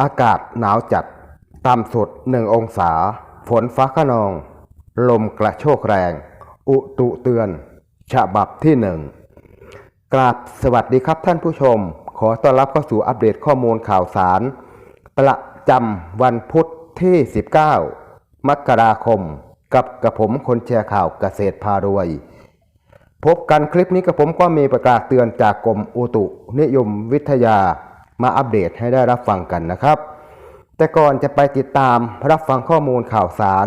อากาศหนาวจัด ต่ำสุด 1 องศา ฝนฟ้าขนอง ลมกระโชกแรง อุตุเตือน ฉบับที่หนึ่งกราบสวัสดีครับท่านผู้ชม ขอต้อนรับเข้าสู่อัปเดตข้อมูลข่าวสาร ประจำวันพุธที่ 19 มกราคม กับกระผมคนแชร์ข่าวเกษตรพารวย พบกันคลิปนี้กับผมก็มีประกาศเตือนจากกรมอุตุนิยมวิทยา มาอัปเดตให้ได้รับฟังกันนะครับ แต่ก่อนจะไปติดตามรับฟังข้อมูลข่าวสาร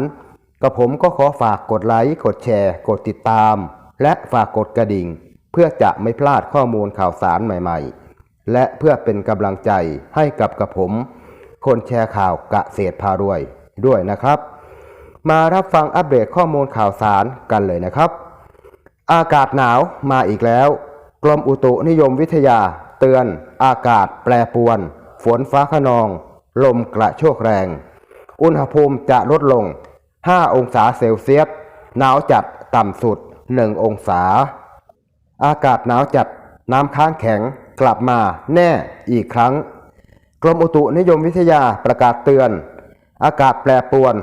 กับผมก็ขอฝากกดไลค์กดแชร์ กดติดตาม และฝากกดกระดิ่ง เพื่อจะไม่พลาดข้อมูลข่าวสารใหม่ๆ และเพื่อเป็นกำลังใจให้กับกับผม คนแชร์ข่าวกะเศษพารวยด้วยนะครับ มารับฟังอัปเดตข้อมูลข่าวสารกันเลยนะครับ อากาศหนาวมาอีกแล้ว กรมอุตุนิยมวิทยา เตือน อากาศแปรปรวน ฝนฟ้าขนอง ลมกระโชกแรง อุณหภูมิจะลดลง 5 องศาเซลเซียส หนาวจัดต่ำสุด 1 องศา อากาศหนาวจัดน้ำค้างแข็งกลับมาแน่อีกครั้ง กรมอุตุนิยมวิทยาประกาศเตือน อากาศแปรปรวน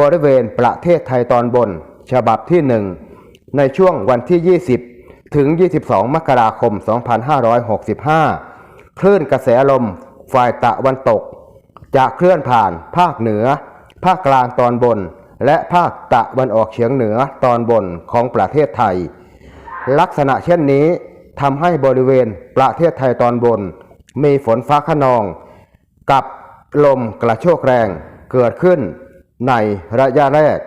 บริเวณประเทศไทยตอนบน ฉบับที่หนึ่งในช่วงวันที่ 20 ถึง 22 มกราคม 2565 คลื่นกระแสลมฝ่ายตะวันตก จะเคลื่อนผ่านภาคเหนือ ภาคกลางตอนบน และภาคตะวันออกเฉียงเหนือตอนบนของประเทศไทย ลักษณะเช่นนี้ทำให้บริเวณประเทศไทยตอนบน มีฝนฟ้าขนอง กับลมกระโชกแรงเกิดขึ้นในระยะแรก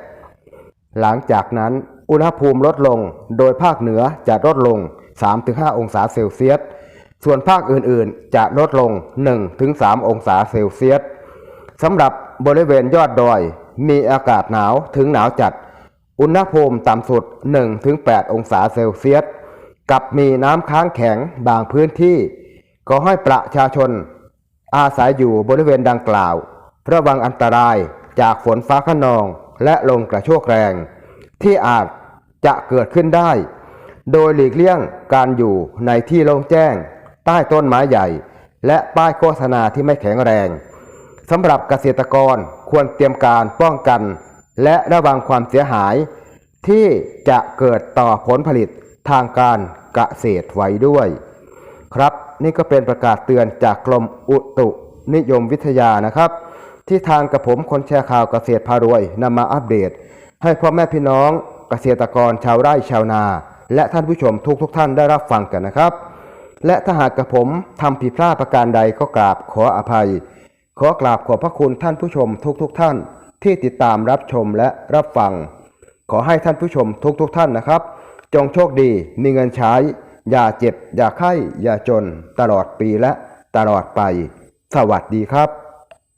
หลังจากนั้น อุณหภูมิลดลง โดยภาคเหนือจะลดลง 3-5 องศาเซลเซียส ส่วนภาคอื่นๆ จะลดลง 1-3 องศาเซลเซียสสำหรับบริเวณยอดดอย มีอากาศหนาวถึงหนาวจัด อุณหภูมิต่ำสุด 1-8 องศาเซลเซียส กับมีน้ำค้างแข็งบางพื้นที่ ก็ให้ประชาชน อาศัยอยู่บริเวณดังกล่าวระวังอันตรายจากฝนฟ้าขนองและลมกระโชกแรง ที่อาจ จะเกิดขึ้นได้ โดยหลีกเลี่ยงการอยู่ในที่โล่งแจ้ง ใต้ต้นไม้ใหญ่ และป้ายโฆษณาที่ไม่แข็งแรงสำหรับเกษตรกรควรเตรียมการป้องกัน และระวังความเสียหาย ที่จะเกิดต่อผลผลิตทางการเกษตรไว้ด้วย ครับนี่ก็เป็นประกาศเตือนจากกรมอุตุนิยมวิทยานะครับ ที่ทางกับผมคนแชร์ข่าวเกษตรพารวยนำมาอัปเดต ให้พ่อแม่พี่น้อง เกษตรกรชาวไร่ชาวนา และท่านผู้ชมทุกทุกท่านได้รับฟังกันนะครับ และถ้าหากกับผมทำผิดพลาดประการใดก็กราบขออภัย ขอกราบขอบพระคุณท่านผู้ชมทุกทุกท่าน ที่ติดตามรับชมและรับฟัง ขอให้ท่านผู้ชมทุกๆทท่านนะครับ จงโชคดีมีเงินใช้ อย่าเจ็บ อย่าไข้ อย่าจน ตลอดปีและตลอดไป สวัสดีครับ